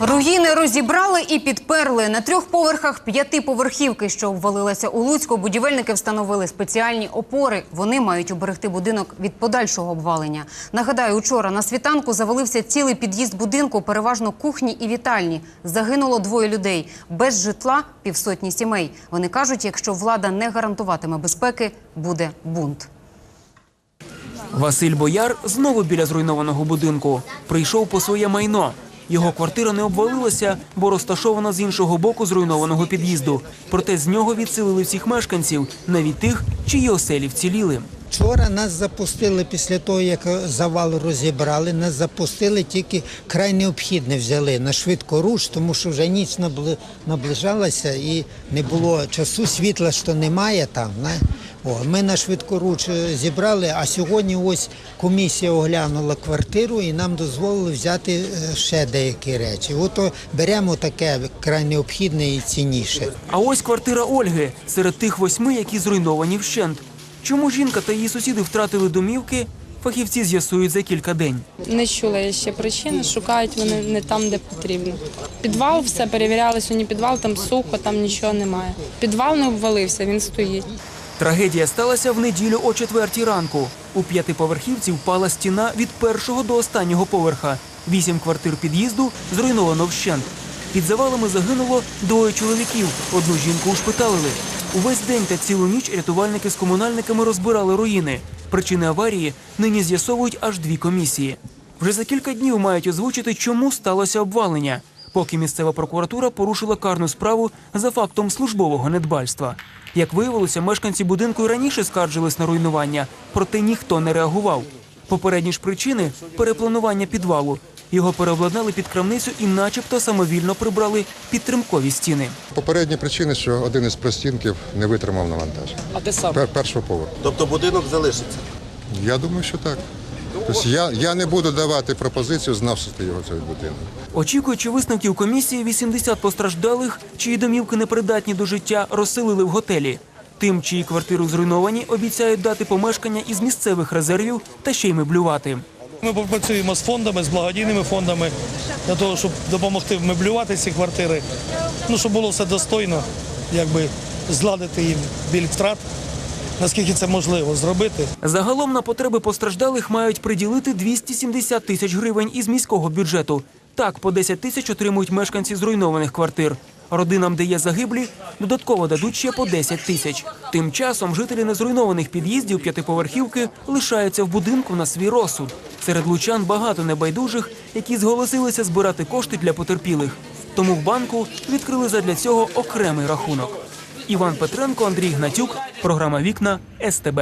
Руїни розібрали і підперли. На трьох поверхах п'ятиповерхівки, що обвалилася у Луцьку, будівельники встановили спеціальні опори. Вони мають уберегти будинок від подальшого обвалення. Нагадаю, учора на світанку завалився цілий під'їзд будинку, переважно кухні і вітальні. Загинуло двоє людей. Без житла півсотні сімей. Вони кажуть, якщо влада не гарантуватиме безпеки, буде бунт. Василь Бояр знову біля зруйнованого будинку. Прийшов по своє майно. Його квартира не обвалилася, бо розташована з іншого боку зруйнованого під'їзду. Проте з нього відселили всіх мешканців, навіть тих, чиї оселі вціліли. Вчора нас запустили після того, як завал розібрали. Нас запустили тільки край необхідне взяли на швидкоруч, тому що вже ніч наближалася і не було часу, світла що немає там. О, ми на швидкоруч е, зібрали, а сьогодні ось комісія оглянула квартиру і нам дозволили взяти е, ще деякі речі. Ото беремо таке край необхідне і цінніше. А ось квартира Ольги серед тих восьми, які зруйновані вщент. Чому жінка та її сусіди втратили домівки? Фахівці з'ясують за кілька день. Не чула я ще причини, шукають вони не там, де потрібно. Підвал, все перевіряли, сьогодні підвал, там сухо, там нічого немає. Підвал не обвалився, він стоїть. Трагедія сталася в неділю о четвертій ранку. У п'ятиповерхівці впала стіна від першого до останнього поверха. Вісім квартир під'їзду зруйновано вщент. Під завалами загинуло двоє чоловіків. Одну жінку ушпиталили. Увесь день та цілу ніч рятувальники з комунальниками розбирали руїни. Причини аварії нині з'ясовують аж дві комісії. Вже за кілька днів мають озвучити, чому сталося обвалення. Поки місцева прокуратура порушила карну справу за фактом службового недбальства. Як виявилося, мешканці будинку раніше скаржились на руйнування, проте ніхто не реагував. Попередні ж причини перепланування підвалу. Його переобладнали під крамницю і, начебто, самовільно прибрали підтримкові стіни. Попередні причини, що один із простінків не витримав навантаження. А те саме Пер- Першого поверху. Тобто будинок залишиться. Я думаю, що так. Тобто я, я не буду давати пропозицію знавсити його цей будинок. Очікуючи висновків комісії, 80 постраждалих, чиї домівки непридатні до життя, розселили в готелі. Тим, чиї квартири зруйновані, обіцяють дати помешкання із місцевих резервів та ще й меблювати. Ми попрацюємо з фондами, з благодійними фондами для того, щоб допомогти меблювати ці квартири. Ну, щоб було все достойно, якби зладити їм біль втрат, наскільки це можливо зробити. Загалом на потреби постраждалих мають приділити 270 тисяч гривень із міського бюджету. Так, по 10 тисяч отримують мешканці зруйнованих квартир. Родинам, де є загиблі, додатково дадуть ще по 10 тисяч. Тим часом жителі незруйнованих під'їздів п'ятиповерхівки лишаються в будинку на свій розсуд. Серед лучан багато небайдужих, які зголосилися збирати кошти для потерпілих. Тому в банку відкрили задля цього окремий рахунок. Іван Петренко, Андрій Гнатюк, програма Вікна СТБ.